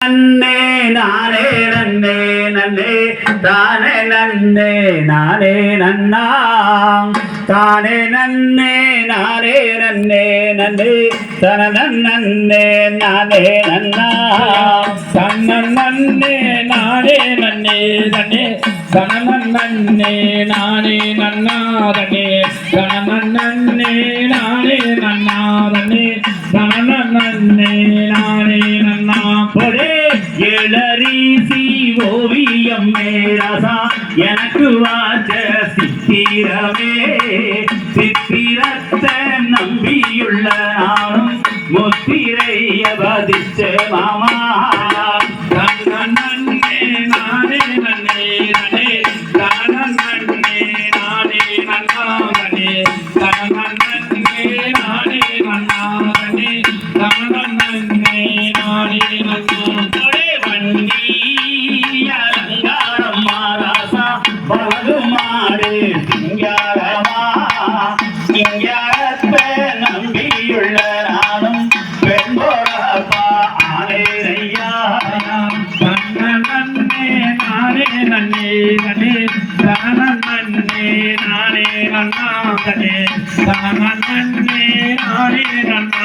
நன்னே நானே நன்னே நன்னே தானே நன்னே நானே நன்னா. தானே நன்னே நானே நன்னே நன்னே தன நன்னே நானே நன்னா. தன்ன நன்னே நானே நன்னே நன்னே தனமன் நன்னே நானே நன்னாதனே தனமன் நன்னே நானே நன்னாதனே எனக்கு வாச்ச சித்திரமே. சித்திரத்தை நம்பியுள்ள நானும் முத்திரைய பதிச்ச மாமா.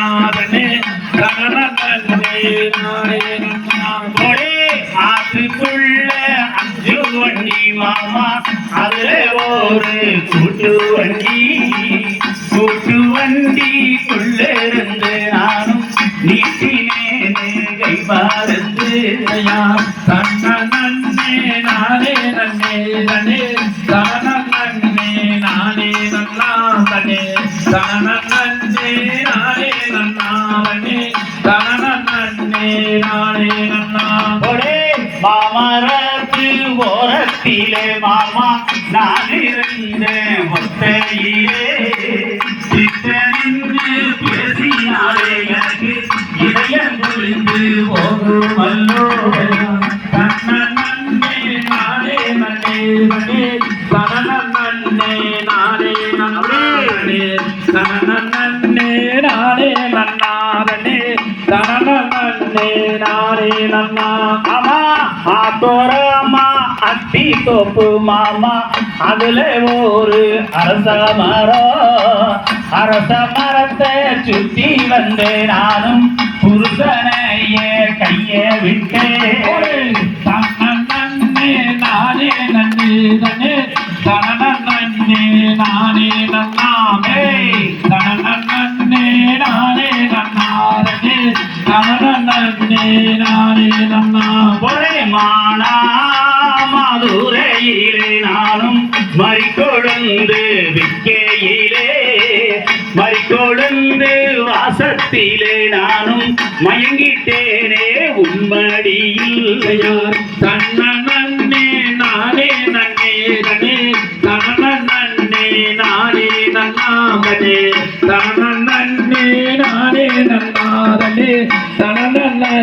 நன்னாதனே நானே ஒரே ஆத்துக்குள்ள அஞ்சு வண்டி மாமா. அதுல ஒரு கூட்டு வண்டி. கூட்டு வண்டிக்குள்ள இருந்து நானும் நீட்டினேனே கை பாருந்து நானே நன்னே நன்னே. தனனன்னே மாமரத்து ஓரத்திலே மாமா நான் இருந்தேன் ஒத்தையிலே. சித்தனின்று பேசினாலே எனக்கு இதயம் புரிந்து போகுமல்லோ தன்னே நானே நன்னே நன்னே தனனன்னே நானே நன்னாதனே. நானே நானே நன்னா அம்மா ஆத்தோரம்மா அத்தி தோப்பு மாமா. அதுல ஒரு அரச மரம் அரச மரத்தை சுத்தி வந்து நானும். புருஷனையே கையை விட்டேன் தனனன்னே மதுரையிலே நானும் மறிக்கொழுந்து விக்கையிலே மறிக்கொழுந்து வாசத்திலே நானும் மயங்கிட்டேனே உன்மடியில்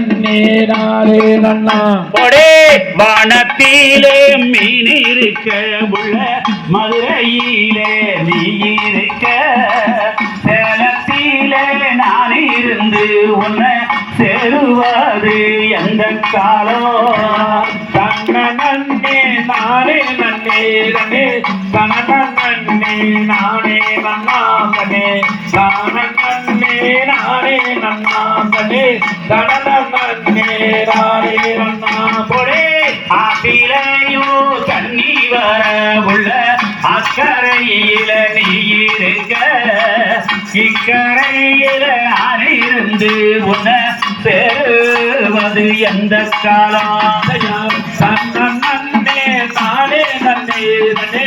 தனனன்னே நன்னா ஒரே வானத்திலே மீன் இருக்க உள்ள மதுரையிலே நீ இருக்க சேலத்திலே நான் இருந்து உன்னை சேருவது எந்த காலம். தன்னே நானே நன்னே நன்னே தனனன்னே நானே நன்னாமனே. தனனன்னே நானே நன்னா. நானே நன்னா ஒரே தண்ணி வர உள்ள அக்கறையில நீ இருக்க இக்கரையில நான் இருந்து உன்னை சேருவது எந்த காலம் நன்னே நானே நன்னே நன்னே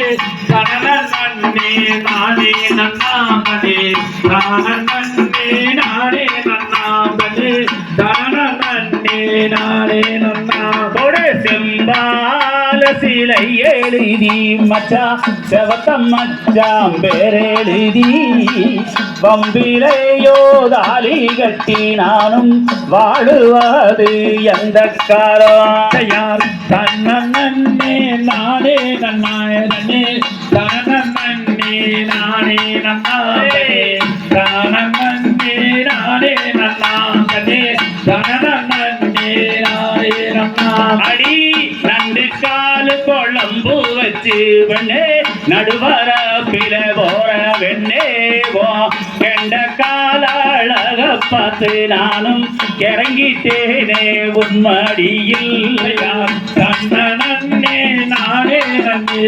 தனனன்னே நானே நன்னாமனே தனனன்னே தனனன்னே நன்னா. ஒரு செம்பால சிலை எழுதி. மச்சா செவத்தம் மச்சாம் பேரெழுதி வம்பிலையோ தாலி கட்டி நானும் வாழுவது எந்த காலம் தன்னே நானே நன்னாய நன்னே. தனனன்னே நானே நன்னாமனே தானே நானே நன்னாமனே அடி நண்டு காலு குழம்பு வச்சு பண்ணே நடுவர பில போற வெண்ணே வா. கெண்ட கால அழக பார்த்து நானும் இறங்கிட்டேனே உன்மடியில் கண்ணனே நானே நன்றி